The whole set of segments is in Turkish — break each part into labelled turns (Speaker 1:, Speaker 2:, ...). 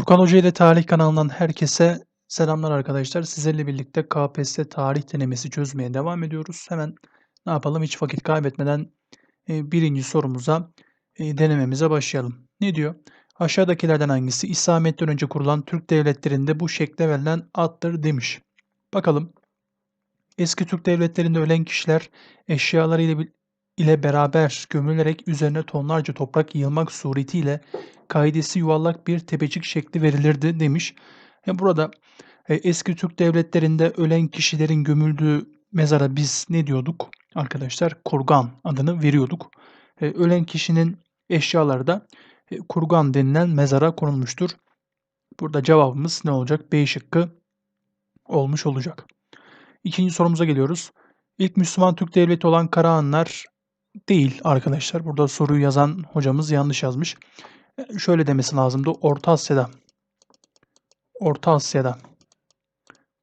Speaker 1: Furkan Hoca ile Tarih kanalından herkese selamlar arkadaşlar. Sizlerle birlikte KPSS tarih denemesi çözmeye devam ediyoruz. Hemen ne yapalım hiç vakit kaybetmeden e, birinci sorumuza e, denememize başlayalım. Ne diyor? Aşağıdakilerden hangisi İslamiyet'ten önce kurulan Türk devletlerinde bu şekle verilen addır demiş. Bakalım. Eski Türk devletlerinde ölen kişiler eşyalarıyla ile beraber gömülerek üzerine tonlarca toprak yığılmak suretiyle kaidesi yuvarlak bir tepecik şekli verilirdi demiş. E burada e, eski Türk devletlerinde ölen kişilerin gömüldüğü mezara biz ne diyorduk? Arkadaşlar kurgan adını veriyorduk. E, ölen kişinin eşyaları da e, kurgan denilen mezara konulmuştur. Burada cevabımız ne olacak? B şıkkı olmuş olacak. İkinci sorumuza geliyoruz. İlk Müslüman Türk devleti olan Karahanlar değil arkadaşlar. Burada soruyu yazan hocamız yanlış yazmış. E, şöyle demesi lazımdı. Orta Asya'da Orta Asya'da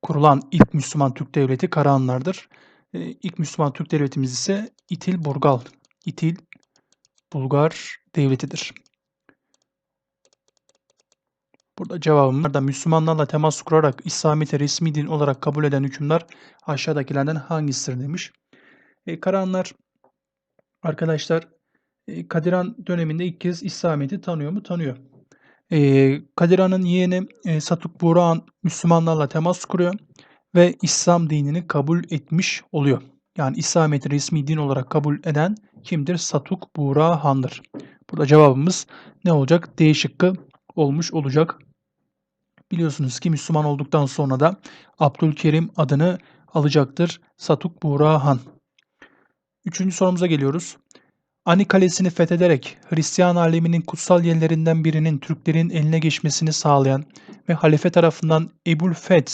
Speaker 1: kurulan ilk Müslüman Türk devleti Karahanlardır. E, ilk Müslüman Türk devletimiz ise İtil Burgal. İtil Bulgar devletidir. Burada cevabım da Müslümanlarla temas kurarak İslamiyet'i resmi din olarak kabul eden hükümler aşağıdakilerden hangisidir demiş. E, Karahanlar arkadaşlar e, Kadiran döneminde ilk kez İslamiyet'i tanıyor mu? Tanıyor. E, Kadiran'ın yeğeni e, Satuk Buğra'an Müslümanlarla temas kuruyor ve İslam dinini kabul etmiş oluyor. Yani İslamiyet'i resmi din olarak kabul eden kimdir? Satuk Buğra Han'dır. Burada cevabımız ne olacak? D şıkkı olmuş olacak. Biliyorsunuz ki Müslüman olduktan sonra da Abdülkerim adını alacaktır Satuk Buğra Han. Üçüncü sorumuza geliyoruz. Ani Kalesi'ni fethederek Hristiyan aleminin kutsal yerlerinden birinin Türklerin eline geçmesini sağlayan ve halife tarafından Ebul Feth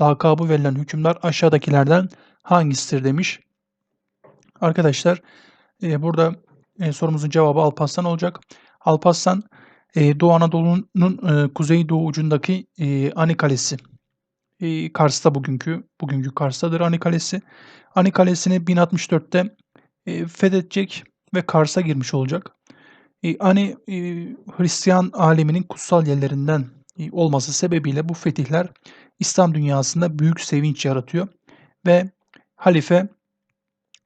Speaker 1: lakabı verilen hükümler aşağıdakilerden hangisidir demiş. Arkadaşlar e, burada e, sorumuzun cevabı Alparslan olacak. Alparslan e, Doğu Anadolu'nun e, kuzeydoğu ucundaki e, Ani Kalesi. E, Kars'ta bugünkü, bugünkü Kars'tadır Ani Kalesi. Ani Kalesi'ni 1064'te e, fethedecek ve Kars'a girmiş olacak. E, hani e, Hristiyan aleminin kutsal yerlerinden e, olması sebebiyle bu fetihler İslam dünyasında büyük sevinç yaratıyor ve halife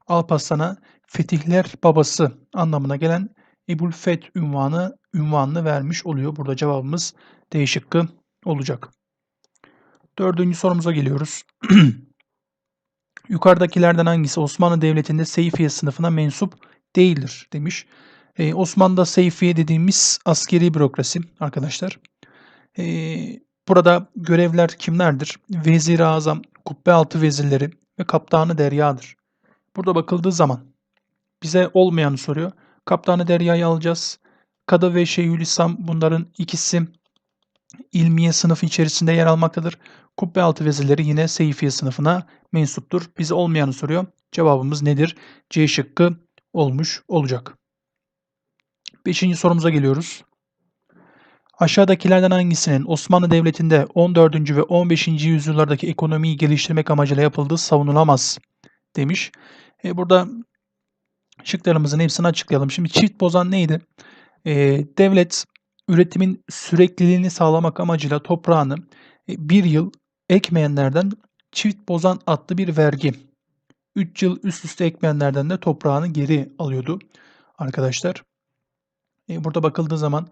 Speaker 1: Alparslan'a fetihler babası anlamına gelen Ebul Feth ünvanı ünvanını vermiş oluyor. Burada cevabımız D şıkkı olacak. Dördüncü sorumuza geliyoruz. Yukarıdakilerden hangisi Osmanlı Devleti'nde Seyfiye sınıfına mensup değildir demiş. Ee, Osmanlı'da Seyfiye dediğimiz askeri bürokrasi arkadaşlar. Ee, burada görevler kimlerdir? Vezir-i Azam, kubbe altı vezirleri ve kaptanı deryadır. Burada bakıldığı zaman bize olmayanı soruyor. Kaptanı deryayı alacağız. Kadı ve Şeyhülislam bunların ikisi ilmiye sınıfı içerisinde yer almaktadır. Kubbe altı vezirleri yine Seyfiye sınıfına mensuptur. Bize olmayanı soruyor. Cevabımız nedir? C şıkkı olmuş olacak. Beşinci sorumuza geliyoruz. Aşağıdakilerden hangisinin Osmanlı Devleti'nde 14. ve 15. yüzyıllardaki ekonomiyi geliştirmek amacıyla yapıldığı savunulamaz demiş. E burada şıklarımızın hepsini açıklayalım. Şimdi çift bozan neydi? E, devlet üretimin sürekliliğini sağlamak amacıyla toprağını e, bir yıl ekmeyenlerden çift bozan adlı bir vergi 3 yıl üst üste ekmeyenlerden de toprağını geri alıyordu arkadaşlar. E, burada bakıldığı zaman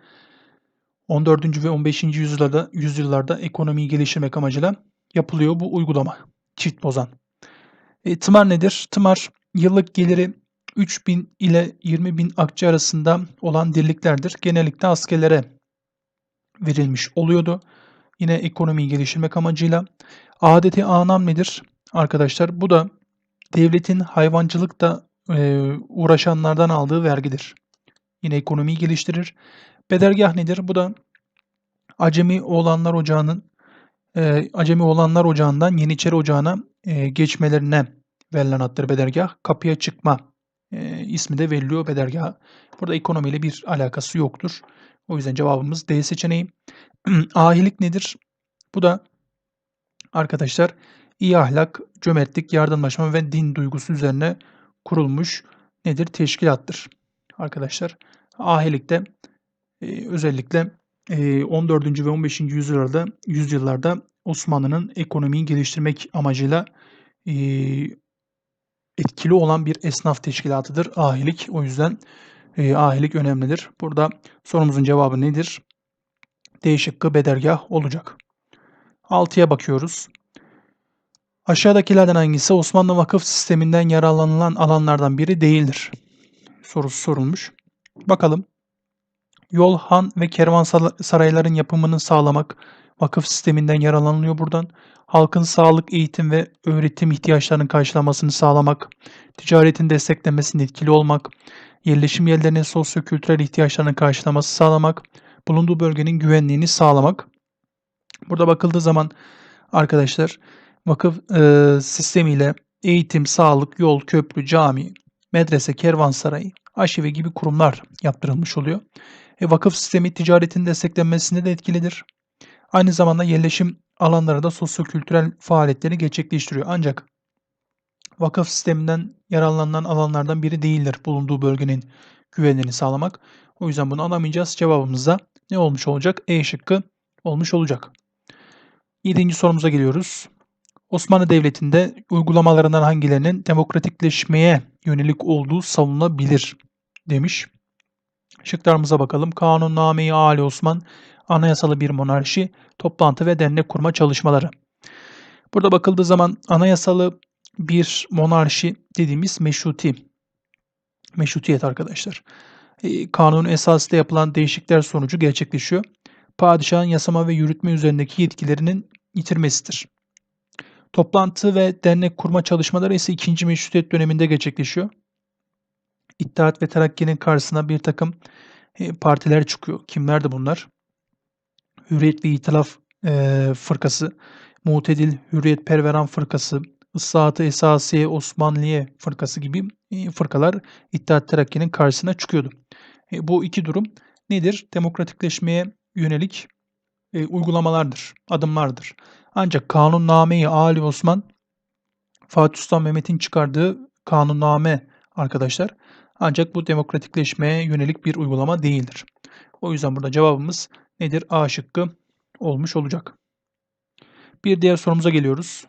Speaker 1: 14. ve 15. yüzyıllarda, yüzyıllarda ekonomiyi geliştirmek amacıyla yapılıyor bu uygulama. Çift bozan. E, tımar nedir? Tımar yıllık geliri 3000 ile 20 bin akçe arasında olan dirliklerdir. Genellikle askerlere verilmiş oluyordu. Yine ekonomiyi geliştirmek amacıyla. Adeti anam nedir? Arkadaşlar bu da devletin hayvancılıkla e, uğraşanlardan aldığı vergidir. Yine ekonomiyi geliştirir. Bedelgah nedir? Bu da Acemi Oğlanlar Ocağı'nın e, Acemi Oğlanlar Ocağı'ndan Yeniçeri Ocağı'na e, geçmelerine verilen addır bedelgah. Kapıya çıkma e, ismi de veriliyor bedelgah. Burada ekonomiyle bir alakası yoktur. O yüzden cevabımız D seçeneği. Ahilik nedir? Bu da arkadaşlar iyi ahlak, cömertlik, yardımlaşma ve din duygusu üzerine kurulmuş nedir? Teşkilattır. Arkadaşlar ahilikte e, özellikle e, 14. ve 15. yüzyıllarda, yüzyıllarda Osmanlı'nın ekonomiyi geliştirmek amacıyla e, etkili olan bir esnaf teşkilatıdır ahilik. O yüzden e, ahilik önemlidir. Burada sorumuzun cevabı nedir? D şıkkı bedergah olacak. 6'ya bakıyoruz. Aşağıdakilerden hangisi Osmanlı vakıf sisteminden yararlanılan alanlardan biri değildir? Sorusu sorulmuş. Bakalım. Yol, han ve kervansarayların yapımını sağlamak vakıf sisteminden yararlanılıyor buradan. Halkın sağlık, eğitim ve öğretim ihtiyaçlarının karşılamasını sağlamak, ticaretin desteklemesinde etkili olmak, yerleşim yerlerinin sosyo-kültürel ihtiyaçlarının karşılaması sağlamak, bulunduğu bölgenin güvenliğini sağlamak. Burada bakıldığı zaman arkadaşlar vakıf e, sistemiyle eğitim, sağlık, yol, köprü, cami, medrese, kervansarayı, aşive gibi kurumlar yaptırılmış oluyor. E, vakıf sistemi ticaretin desteklenmesinde de etkilidir. Aynı zamanda yerleşim alanları da sosyo-kültürel faaliyetleri gerçekleştiriyor. Ancak vakıf sisteminden yararlanan alanlardan biri değildir bulunduğu bölgenin güvenliğini sağlamak. O yüzden bunu alamayacağız. Cevabımız da ne olmuş olacak? E şıkkı olmuş olacak. Yedinci sorumuza geliyoruz. Osmanlı Devleti'nde uygulamalarından hangilerinin demokratikleşmeye yönelik olduğu savunulabilir demiş. Şıklarımıza bakalım. Kanunname-i Ali Osman, anayasalı bir monarşi, toplantı ve dernek kurma çalışmaları. Burada bakıldığı zaman anayasalı bir monarşi dediğimiz meşruti. Meşrutiyet arkadaşlar. E, kanun esasında yapılan değişiklikler sonucu gerçekleşiyor. Padişahın yasama ve yürütme üzerindeki yetkilerinin yitirmesidir. Toplantı ve dernek kurma çalışmaları ise ikinci meşrutiyet döneminde gerçekleşiyor. İttihat ve Terakki'nin karşısına bir takım e, partiler çıkıyor. Kimler de bunlar? Hürriyet ve İtilaf e, Fırkası, Mutedil Hürriyet Perveran Fırkası, Islahat-ı Esasiye Osmanliye Fırkası gibi e, fırkalar İttihat Terakki'nin karşısına çıkıyordu. E, bu iki durum nedir? Demokratikleşmeye yönelik e, uygulamalardır, adımlardır. Ancak Kanunname-i Ali Osman Fatih Sultan Mehmet'in çıkardığı kanunname arkadaşlar. Ancak bu demokratikleşmeye yönelik bir uygulama değildir. O yüzden burada cevabımız nedir? A şıkkı olmuş olacak. Bir diğer sorumuza geliyoruz.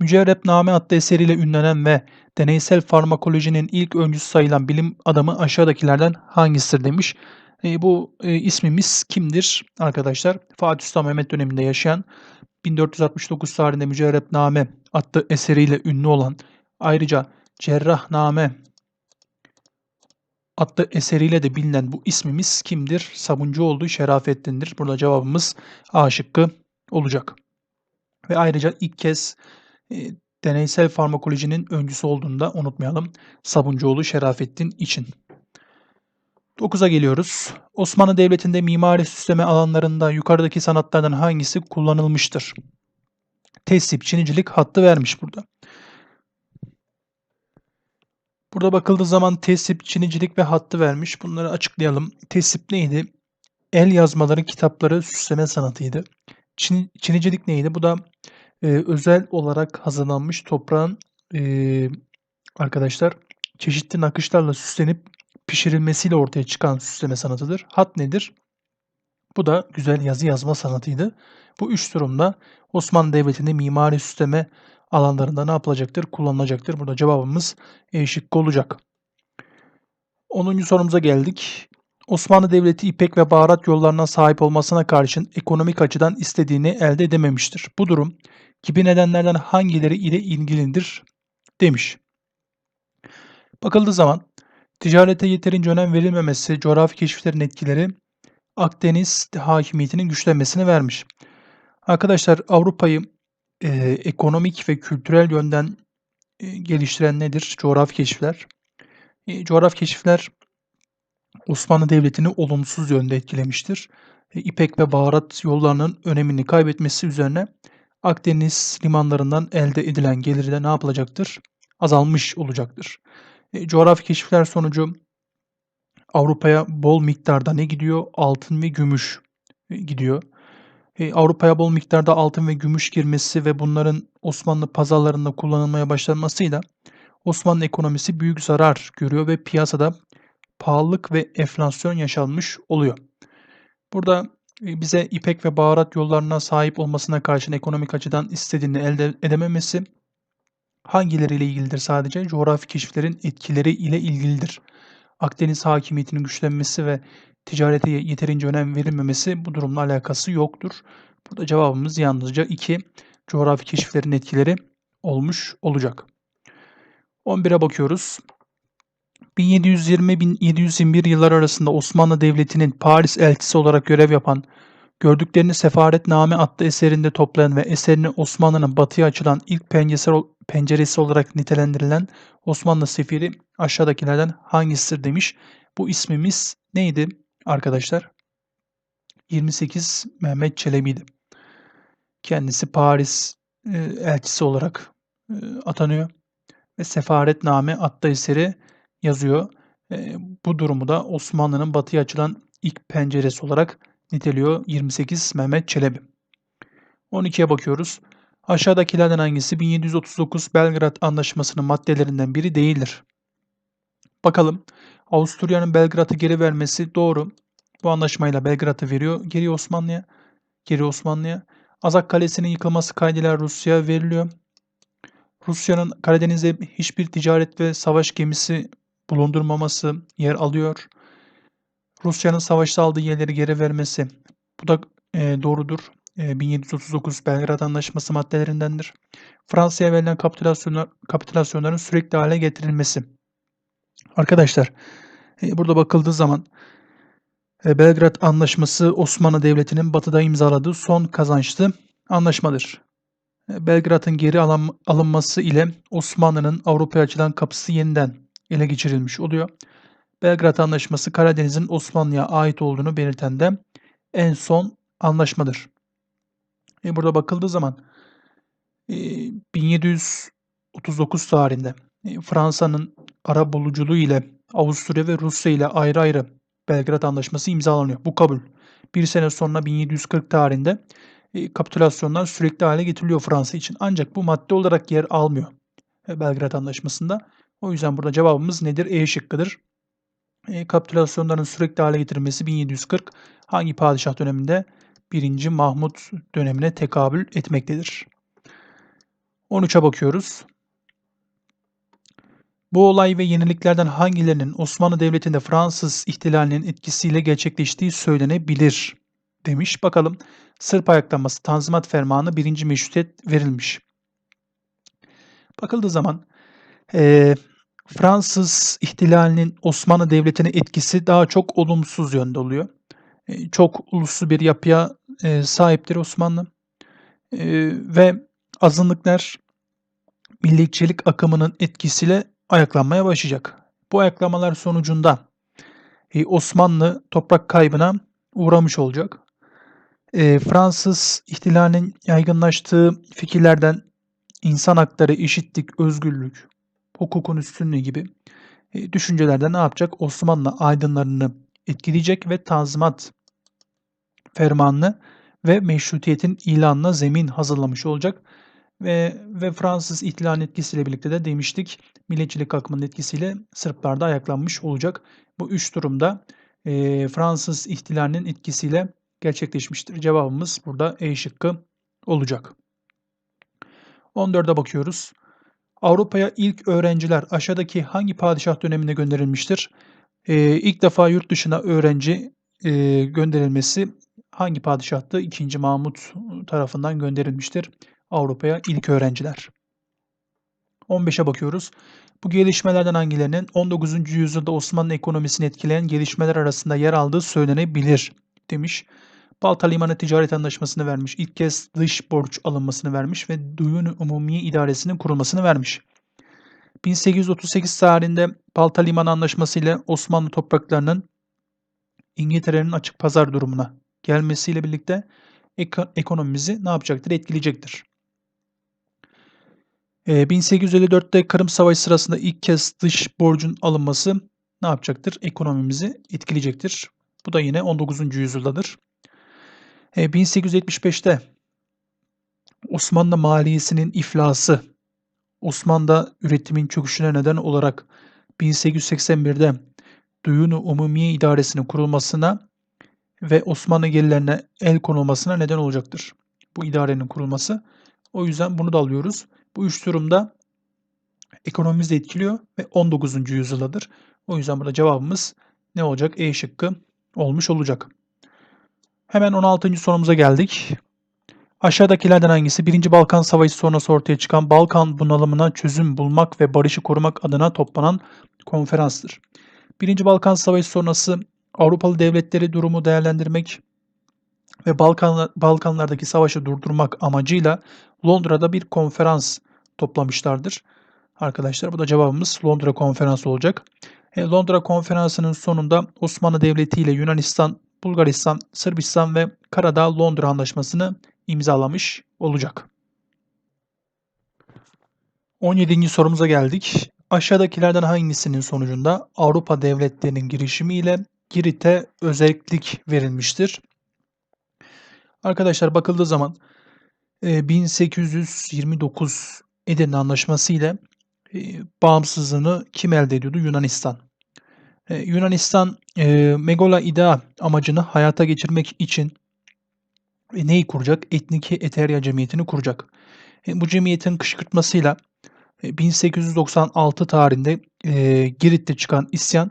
Speaker 1: Mücerrepname adlı eseriyle ünlenen ve deneysel farmakolojinin ilk öncüsü sayılan bilim adamı aşağıdakilerden hangisidir demiş. E, bu e, ismimiz kimdir arkadaşlar? Fatih Sultan Mehmet döneminde yaşayan 1469 tarihinde Mücerrepname adlı eseriyle ünlü olan ayrıca Cerrahname adlı eseriyle de bilinen bu ismimiz kimdir? Sabuncuoğlu Şerafettin'dir. Burada cevabımız A şıkkı olacak. Ve ayrıca ilk kez e, deneysel farmakolojinin öncüsü olduğunu da unutmayalım. Sabuncuoğlu Şerafettin için. 9'a geliyoruz. Osmanlı Devleti'nde mimari süsleme alanlarında yukarıdaki sanatlardan hangisi kullanılmıştır? Tesip, çinicilik hattı vermiş burada. Burada bakıldığı zaman tesip, çinicilik ve hattı vermiş. Bunları açıklayalım. Tesip neydi? El yazmaları, kitapları süsleme sanatıydı. Çin, çinicilik neydi? Bu da e, özel olarak hazırlanmış toprağın e, arkadaşlar çeşitli nakışlarla süslenip pişirilmesiyle ortaya çıkan süsleme sanatıdır. Hat nedir? Bu da güzel yazı yazma sanatıydı. Bu üç durumda Osmanlı Devleti'nde mimari süsleme alanlarında ne yapılacaktır? Kullanılacaktır. Burada cevabımız E şıkkı olacak. 10. sorumuza geldik. Osmanlı Devleti ipek ve baharat yollarına sahip olmasına karşın ekonomik açıdan istediğini elde edememiştir. Bu durum gibi nedenlerden hangileri ile ilgilidir demiş. Bakıldığı zaman ticarete yeterince önem verilmemesi, coğrafi keşiflerin etkileri Akdeniz hakimiyetinin güçlenmesini vermiş. Arkadaşlar Avrupa'yı e, ekonomik ve kültürel yönden e, geliştiren nedir? Coğrafi keşifler. E, coğrafi keşifler Osmanlı Devleti'ni olumsuz yönde etkilemiştir. E, İpek ve baharat yollarının önemini kaybetmesi üzerine Akdeniz limanlarından elde edilen geliri de ne yapılacaktır? Azalmış olacaktır. E, coğrafi keşifler sonucu Avrupa'ya bol miktarda ne gidiyor? Altın ve gümüş e, gidiyor. E, Avrupa'ya bol miktarda altın ve gümüş girmesi ve bunların Osmanlı pazarlarında kullanılmaya başlanmasıyla Osmanlı ekonomisi büyük zarar görüyor ve piyasada pahalılık ve enflasyon yaşanmış oluyor. Burada e, bize ipek ve baharat yollarına sahip olmasına karşın ekonomik açıdan istediğini elde edememesi hangileriyle ilgilidir sadece? Coğrafi keşiflerin etkileri ile ilgilidir. Akdeniz hakimiyetinin güçlenmesi ve ticarete yeterince önem verilmemesi bu durumla alakası yoktur. Burada cevabımız yalnızca 2 coğrafi keşiflerin etkileri olmuş olacak. 11'e bakıyoruz. 1720-1721 yıllar arasında Osmanlı Devleti'nin Paris elçisi olarak görev yapan, gördüklerini Sefaretname adlı eserinde toplayan ve eserini Osmanlı'nın batıya açılan ilk penceresi olarak nitelendirilen Osmanlı sefiri aşağıdakilerden hangisidir demiş. Bu ismimiz neydi arkadaşlar? 28 Mehmet Çelebi'ydi. Kendisi Paris e, elçisi olarak e, atanıyor ve Sefaretname adlı eseri yazıyor. E, bu durumu da Osmanlı'nın batıya açılan ilk penceresi olarak niteliyor 28 Mehmet Çelebi. 12'ye bakıyoruz. Aşağıdakilerden hangisi 1739 Belgrad Anlaşması'nın maddelerinden biri değildir? Bakalım. Avusturya'nın Belgrad'ı geri vermesi doğru. Bu anlaşmayla Belgrad'ı veriyor geri Osmanlı'ya. Geri Osmanlı'ya. Azak Kalesi'nin yıkılması kaydıyla Rusya veriliyor. Rusya'nın Karadeniz'de hiçbir ticaret ve savaş gemisi bulundurmaması yer alıyor. Rusya'nın savaşta aldığı yerleri geri vermesi bu da e, doğrudur. E, 1739 Belgrad Anlaşması maddelerindendir. Fransa'ya verilen kapitülasyonlar, kapitülasyonların sürekli hale getirilmesi. Arkadaşlar e, burada bakıldığı zaman e, Belgrad Anlaşması Osmanlı Devleti'nin batıda imzaladığı son kazançlı anlaşmadır. E, Belgrad'ın geri alın, alınması ile Osmanlı'nın Avrupa'ya açılan kapısı yeniden ele geçirilmiş oluyor. Belgrad Anlaşması Karadeniz'in Osmanlı'ya ait olduğunu belirten de en son anlaşmadır. E burada bakıldığı zaman e, 1739 tarihinde Fransa'nın ara buluculuğu ile Avusturya ve Rusya ile ayrı ayrı Belgrad Anlaşması imzalanıyor. Bu kabul. Bir sene sonra 1740 tarihinde e, kapitülasyonlar sürekli hale getiriliyor Fransa için. Ancak bu madde olarak yer almıyor e, Belgrad Anlaşması'nda. O yüzden burada cevabımız nedir? E şıkkıdır. E, kapitülasyonların sürekli hale getirilmesi 1740 hangi padişah döneminde? 1. Mahmut dönemine tekabül etmektedir. 13'e bakıyoruz. Bu olay ve yeniliklerden hangilerinin Osmanlı Devleti'nde Fransız ihtilalinin etkisiyle gerçekleştiği söylenebilir demiş. Bakalım Sırp ayaklanması Tanzimat Fermanı birinci meşrutiyet verilmiş. Bakıldığı zaman e, Fransız ihtilalinin Osmanlı Devleti'ne etkisi daha çok olumsuz yönde oluyor. E, çok uluslu bir yapıya e, sahiptir Osmanlı. E, ve azınlıklar milliyetçilik akımının etkisiyle ayaklanmaya başlayacak. Bu ayaklamalar sonucunda e, Osmanlı toprak kaybına uğramış olacak. E, Fransız ihtilalinin yaygınlaştığı fikirlerden insan hakları, eşitlik, özgürlük, hukukun üstünlüğü gibi e, düşüncelerde ne yapacak? Osmanlı aydınlarını etkileyecek ve Tanzimat fermanını ve meşrutiyetin ilanına zemin hazırlamış olacak. Ve, ve Fransız ihtilalin etkisiyle birlikte de demiştik milliyetçilik akımının etkisiyle Sırplar da ayaklanmış olacak. Bu üç durumda e, Fransız ihtilalinin etkisiyle gerçekleşmiştir. Cevabımız burada E şıkkı olacak. 14'e bakıyoruz. Avrupa'ya ilk öğrenciler aşağıdaki hangi padişah döneminde gönderilmiştir? Ee, ilk defa yurt dışına öğrenci e, gönderilmesi hangi padişahtı? 2. Mahmut tarafından gönderilmiştir. Avrupa'ya ilk öğrenciler. 15'e bakıyoruz. Bu gelişmelerden hangilerinin 19. yüzyılda Osmanlı ekonomisini etkileyen gelişmeler arasında yer aldığı söylenebilir demiş. Balta Limanı Ticaret Anlaşması'nı vermiş. İlk kez dış borç alınmasını vermiş ve Duyun Umumiye İdaresi'nin kurulmasını vermiş. 1838 tarihinde Balta Limanı Anlaşması ile Osmanlı topraklarının İngiltere'nin açık pazar durumuna gelmesiyle birlikte ekonomimizi ne yapacaktır? Etkileyecektir. 1854'te ee, Kırım Savaşı sırasında ilk kez dış borcun alınması ne yapacaktır? Ekonomimizi etkileyecektir. Bu da yine 19. yüzyıldadır. 1875'te e, Osmanlı maliyesinin iflası, Osmanlı'da üretimin çöküşüne neden olarak 1881'de Duyunu Umumiye İdaresi'nin kurulmasına ve Osmanlı gelirlerine el konulmasına neden olacaktır. Bu idarenin kurulması. O yüzden bunu da alıyoruz. Bu üç durumda ekonomimizi etkiliyor ve 19. yüzyıldadır. O yüzden burada cevabımız ne olacak? E şıkkı olmuş olacak. Hemen 16. sorumuza geldik. Aşağıdakilerden hangisi 1. Balkan Savaşı sonrası ortaya çıkan Balkan bunalımına çözüm bulmak ve barışı korumak adına toplanan konferanstır? 1. Balkan Savaşı sonrası Avrupalı devletleri durumu değerlendirmek ve Balkan, Balkanlardaki savaşı durdurmak amacıyla Londra'da bir konferans toplamışlardır. Arkadaşlar bu da cevabımız Londra konferansı olacak. E, Londra konferansının sonunda Osmanlı Devleti ile Yunanistan, Bulgaristan, Sırbistan ve Karadağ Londra Anlaşması'nı imzalamış olacak. 17. sorumuza geldik. Aşağıdakilerden hangisinin sonucunda Avrupa devletlerinin girişimiyle Girit'e özellik verilmiştir? Arkadaşlar bakıldığı zaman 1829 Edirne Anlaşması ile bağımsızlığını kim elde ediyordu? Yunanistan. Yunanistan Megola İda amacını hayata geçirmek için neyi kuracak? Etniki Eterya Cemiyeti'ni kuracak. Bu cemiyetin kışkırtmasıyla 1896 tarihinde Girit'te çıkan isyan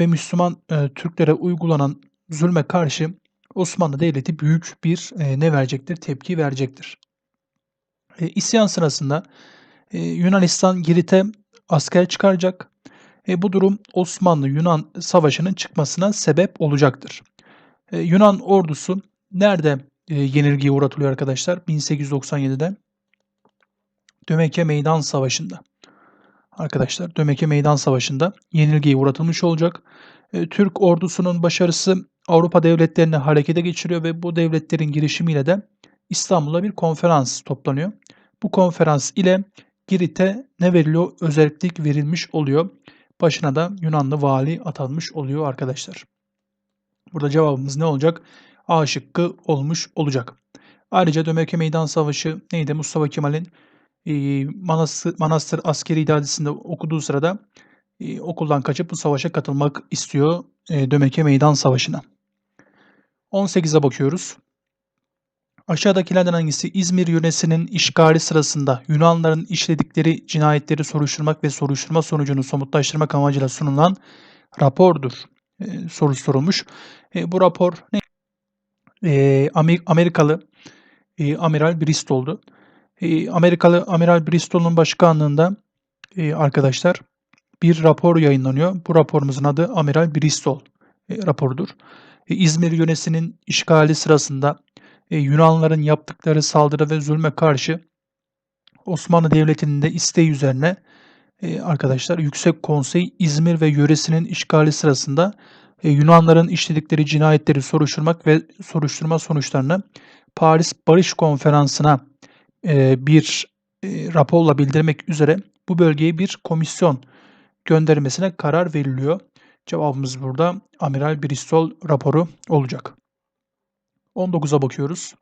Speaker 1: ve Müslüman Türklere uygulanan zulme karşı Osmanlı Devleti büyük bir ne verecektir? Tepki verecektir. İsyan sırasında Yunanistan Girit'e asker çıkaracak. bu durum Osmanlı-Yunan savaşının çıkmasına sebep olacaktır. Yunan ordusu nerede e, yenilgiye uğratılıyor arkadaşlar? 1897'de Dömeke Meydan Savaşı'nda. Arkadaşlar Dömeke Meydan Savaşı'nda yenilgiye uğratılmış olacak. Türk ordusunun başarısı Avrupa devletlerini harekete geçiriyor ve bu devletlerin girişimiyle de İstanbul'da bir konferans toplanıyor. Bu konferans ile Girit'e ne veriliyor? Özellik verilmiş oluyor. Başına da Yunanlı vali atanmış oluyor arkadaşlar. Burada cevabımız ne olacak? A şıkkı olmuş olacak. Ayrıca Dömeke Meydan Savaşı neydi? Mustafa Kemal'in Manastır Askeri İdaresi'nde okuduğu sırada e, okuldan kaçıp bu savaşa katılmak istiyor e, Dömeke Meydan Savaşı'na. 18'e bakıyoruz. Aşağıdakilerden hangisi İzmir yöresinin işgali sırasında Yunanların işledikleri cinayetleri soruşturmak ve soruşturma sonucunu somutlaştırmak amacıyla sunulan rapordur? E, soru sorulmuş. E, bu rapor ne? E, Amerikalı e, Amiral Bristol'du. E, Amerikalı Amiral Bristol'un başkanlığında e, arkadaşlar bir rapor yayınlanıyor. Bu raporumuzun adı Amiral Bristol e, raporudur. E, İzmir yönesinin işgali sırasında e, Yunanların yaptıkları saldırı ve zulme karşı Osmanlı Devleti'nin de isteği üzerine e, arkadaşlar Yüksek Konsey İzmir ve yöresinin işgali sırasında Yunanların işledikleri cinayetleri soruşturmak ve soruşturma sonuçlarını Paris Barış Konferansı'na bir raporla bildirmek üzere bu bölgeye bir komisyon göndermesine karar veriliyor. Cevabımız burada Amiral Bristol raporu olacak. 19'a bakıyoruz.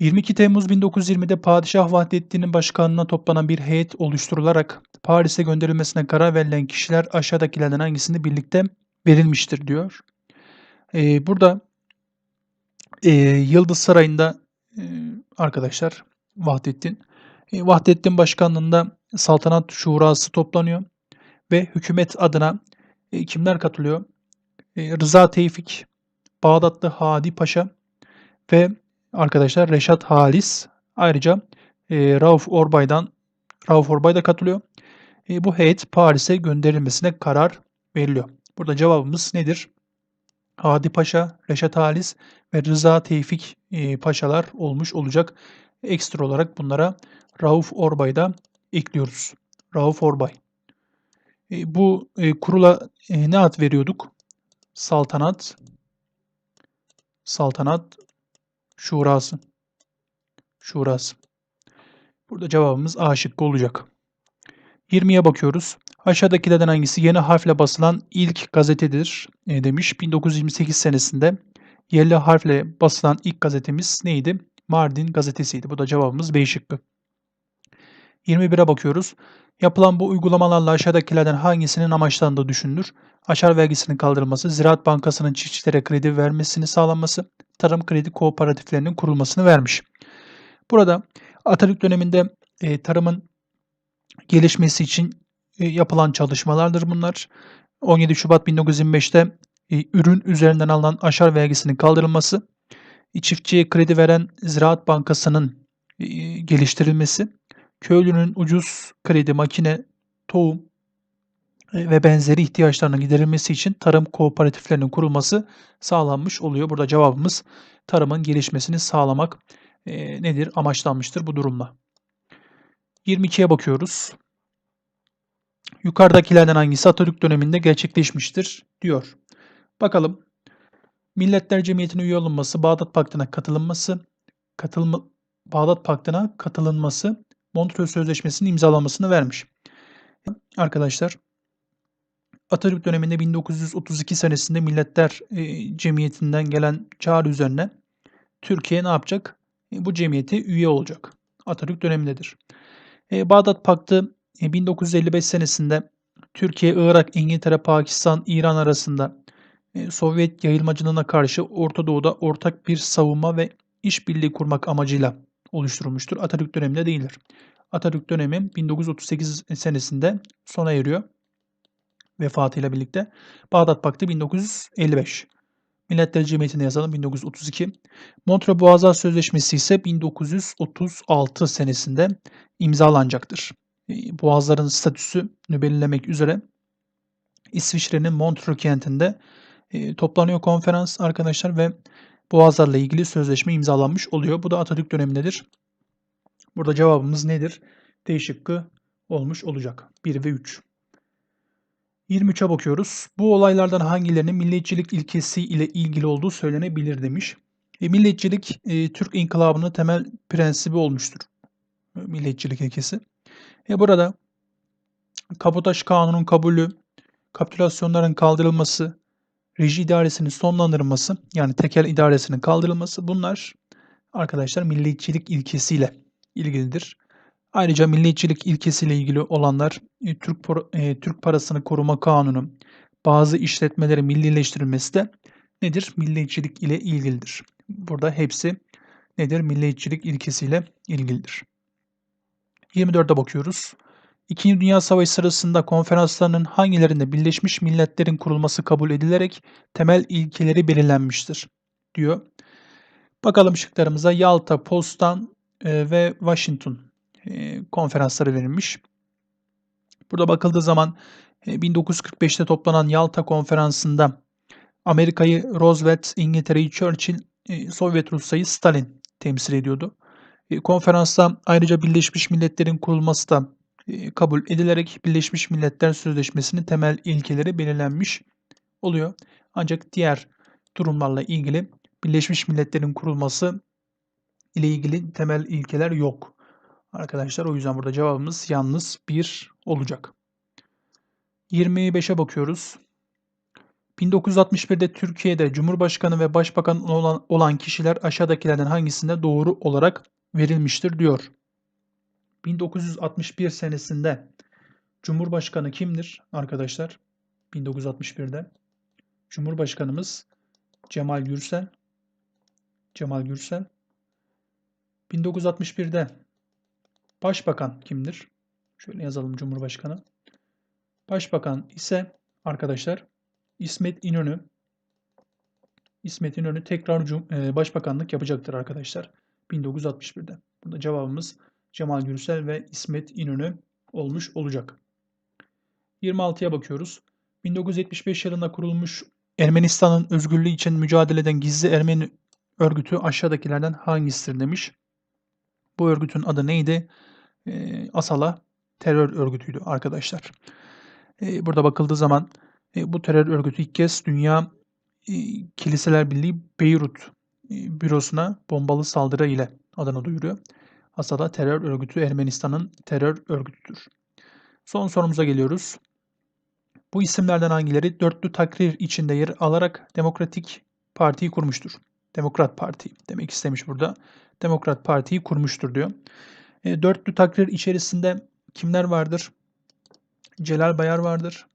Speaker 1: 22 Temmuz 1920'de Padişah Vahdettin'in başkanlığına toplanan bir heyet oluşturularak Paris'e gönderilmesine karar verilen kişiler aşağıdakilerden hangisinde birlikte verilmiştir diyor. Ee, burada e, Yıldız Sarayı'nda e, arkadaşlar Vahdettin e, Vahdettin başkanlığında saltanat şurası toplanıyor ve hükümet adına e, kimler katılıyor? E, Rıza Tevfik, Bağdatlı Hadi Paşa ve arkadaşlar Reşat Halis ayrıca e, Rauf Orbay'dan Rauf Orbay da katılıyor. E, bu heyet Paris'e gönderilmesine karar veriliyor. Burada cevabımız nedir? Hadi Paşa, Reşat Halis ve Rıza Tevfik e, Paşalar olmuş olacak. Ekstra olarak bunlara Rauf Orbay da ekliyoruz. Rauf Orbay. E, bu e, kurula e, ne ad veriyorduk? Saltanat Saltanat Şurası. Şurası. Burada cevabımız A şıkkı olacak. 20'ye bakıyoruz. Aşağıdakilerden hangisi yeni harfle basılan ilk gazetedir e, demiş. 1928 senesinde yerli harfle basılan ilk gazetemiz neydi? Mardin gazetesiydi. Bu da cevabımız B şıkkı. 21'e bakıyoruz. Yapılan bu uygulamalarla aşağıdakilerden hangisinin amaçlandığı düşünülür? Aşar vergisinin kaldırılması, Ziraat Bankası'nın çiftçilere kredi vermesini sağlanması, tarım kredi kooperatiflerinin kurulmasını vermiş. Burada Atatürk döneminde e, tarımın gelişmesi için e, yapılan çalışmalardır bunlar. 17 Şubat 1925'te e, ürün üzerinden alınan aşar vergisinin kaldırılması, çiftçiye kredi veren Ziraat Bankası'nın e, geliştirilmesi, köylünün ucuz kredi, makine, tohum e, ve benzeri ihtiyaçlarının giderilmesi için tarım kooperatiflerinin kurulması sağlanmış oluyor. Burada cevabımız tarımın gelişmesini sağlamak e, nedir? Amaçlanmıştır bu durumla. 22'ye bakıyoruz. Yukarıdakilerden hangisi Atatürk döneminde gerçekleşmiştir diyor. Bakalım. Milletler Cemiyeti'ne üye olunması, Bağdat Paktı'na katılınması, katılma, Bağdat Paktı'na katılınması, Montreux Sözleşmesi'nin imzalanmasını vermiş. Arkadaşlar Atatürk döneminde 1932 senesinde Milletler e, Cemiyeti'nden gelen çağrı üzerine Türkiye ne yapacak? E, bu cemiyete üye olacak. Atatürk dönemindedir. E, Bağdat Paktı 1955 senesinde Türkiye, Irak, İngiltere, Pakistan, İran arasında Sovyet yayılmacılığına karşı Orta Doğu'da ortak bir savunma ve işbirliği kurmak amacıyla oluşturulmuştur. Atatürk döneminde değildir. Atatürk dönemi 1938 senesinde sona eriyor vefatıyla birlikte. Bağdat Paktı 1955. Milletler Cemiyeti'nde yazalım 1932. Montreux Boğazlar Sözleşmesi ise 1936 senesinde imzalanacaktır. Boğazların statüsü belirlemek üzere İsviçre'nin Montreux kentinde toplanıyor konferans arkadaşlar ve Boğazlarla ilgili sözleşme imzalanmış oluyor. Bu da Atatürk dönemindedir. Burada cevabımız nedir? D şıkkı olmuş olacak. 1 ve 3. 23'e bakıyoruz. Bu olaylardan hangilerinin milliyetçilik ilkesi ile ilgili olduğu söylenebilir demiş. E, milliyetçilik e, Türk inkılabının temel prensibi olmuştur. Milliyetçilik ilkesi. E, burada Kabotaj Kanunu'nun kabulü, kapitülasyonların kaldırılması, reji idaresinin sonlandırılması yani tekel idaresinin kaldırılması bunlar arkadaşlar milliyetçilik ilkesiyle ilgilidir. Ayrıca milliyetçilik ilkesiyle ilgili olanlar e, Türk e, Türk parasını koruma kanunu, bazı işletmelerin millileştirilmesi de nedir? Milliyetçilik ile ilgilidir. Burada hepsi nedir? Milliyetçilik ilkesiyle ilgilidir. 24'e bakıyoruz. İkinci Dünya Savaşı sırasında konferanslarının hangilerinde Birleşmiş Milletler'in kurulması kabul edilerek temel ilkeleri belirlenmiştir diyor. Bakalım şıklarımıza Yalta, Postan e, ve Washington e, konferansları verilmiş. Burada bakıldığı zaman 1945'te e, toplanan Yalta konferansında Amerika'yı Roosevelt, İngiltere'yi Churchill, Sovyet Rusya'yı Stalin temsil ediyordu. Konferansta ayrıca Birleşmiş Milletler'in kurulması da kabul edilerek Birleşmiş Milletler Sözleşmesi'nin temel ilkeleri belirlenmiş oluyor. Ancak diğer durumlarla ilgili Birleşmiş Milletler'in kurulması ile ilgili temel ilkeler yok. Arkadaşlar o yüzden burada cevabımız yalnız 1 olacak. 25'e bakıyoruz. 1961'de Türkiye'de Cumhurbaşkanı ve Başbakan olan, olan kişiler aşağıdakilerden hangisinde doğru olarak verilmiştir diyor. 1961 senesinde Cumhurbaşkanı kimdir arkadaşlar? 1961'de Cumhurbaşkanımız Cemal Gürsel. Cemal Gürsel. 1961'de Başbakan kimdir? Şöyle yazalım Cumhurbaşkanı. Başbakan ise arkadaşlar İsmet İnönü. İsmet İnönü tekrar e, başbakanlık yapacaktır arkadaşlar. 1961'de. Burada cevabımız Cemal Gürsel ve İsmet İnönü olmuş olacak. 26'ya bakıyoruz. 1975 yılında kurulmuş Ermenistan'ın özgürlüğü için mücadele eden gizli Ermeni örgütü aşağıdakilerden hangisidir demiş. Bu örgütün adı neydi? Ee, Asala terör örgütüydü arkadaşlar. Ee, burada bakıldığı zaman e, bu terör örgütü ilk kez Dünya e, Kiliseler Birliği Beyrut e, bürosuna bombalı saldırı ile adını duyuruyor. Asada terör örgütü Ermenistan'ın terör örgütüdür. Son sorumuza geliyoruz. Bu isimlerden hangileri dörtlü takrir içinde yer alarak Demokratik Parti'yi kurmuştur? Demokrat Parti demek istemiş burada. Demokrat Parti'yi kurmuştur diyor. E, dörtlü takrir içerisinde kimler vardır? Celal Bayar vardır.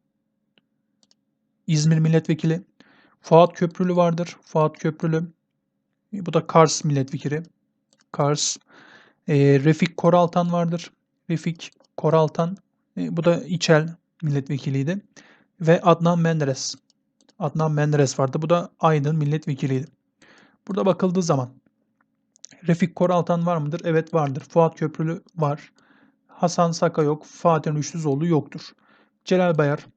Speaker 1: İzmir Milletvekili. Fuat Köprülü vardır. Fuat Köprülü. E, bu da Kars Milletvekili. Kars. E, Refik Koraltan vardır. Refik Koraltan. E, bu da İçel milletvekiliydi. Ve Adnan Menderes. Adnan Menderes vardı. Bu da Aydın milletvekiliydi. Burada bakıldığı zaman Refik Koraltan var mıdır? Evet vardır. Fuat Köprülü var. Hasan Saka yok. Fatih Rüştüzoğlu yoktur. Celal Bayar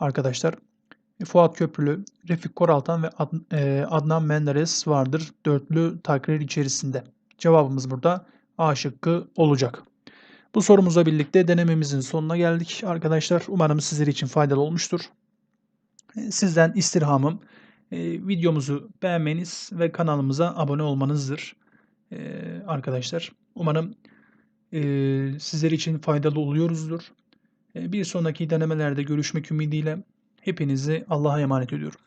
Speaker 1: arkadaşlar. Fuat Köprülü, Refik Koraltan ve e, Adnan Menderes vardır. Dörtlü takrir içerisinde. Cevabımız burada A şıkkı olacak. Bu sorumuzla birlikte denememizin sonuna geldik arkadaşlar. Umarım sizler için faydalı olmuştur. Sizden istirhamım e, videomuzu beğenmeniz ve kanalımıza abone olmanızdır e, arkadaşlar. Umarım e, sizler için faydalı oluyoruzdur. Bir sonraki denemelerde görüşmek ümidiyle hepinizi Allah'a emanet ediyorum.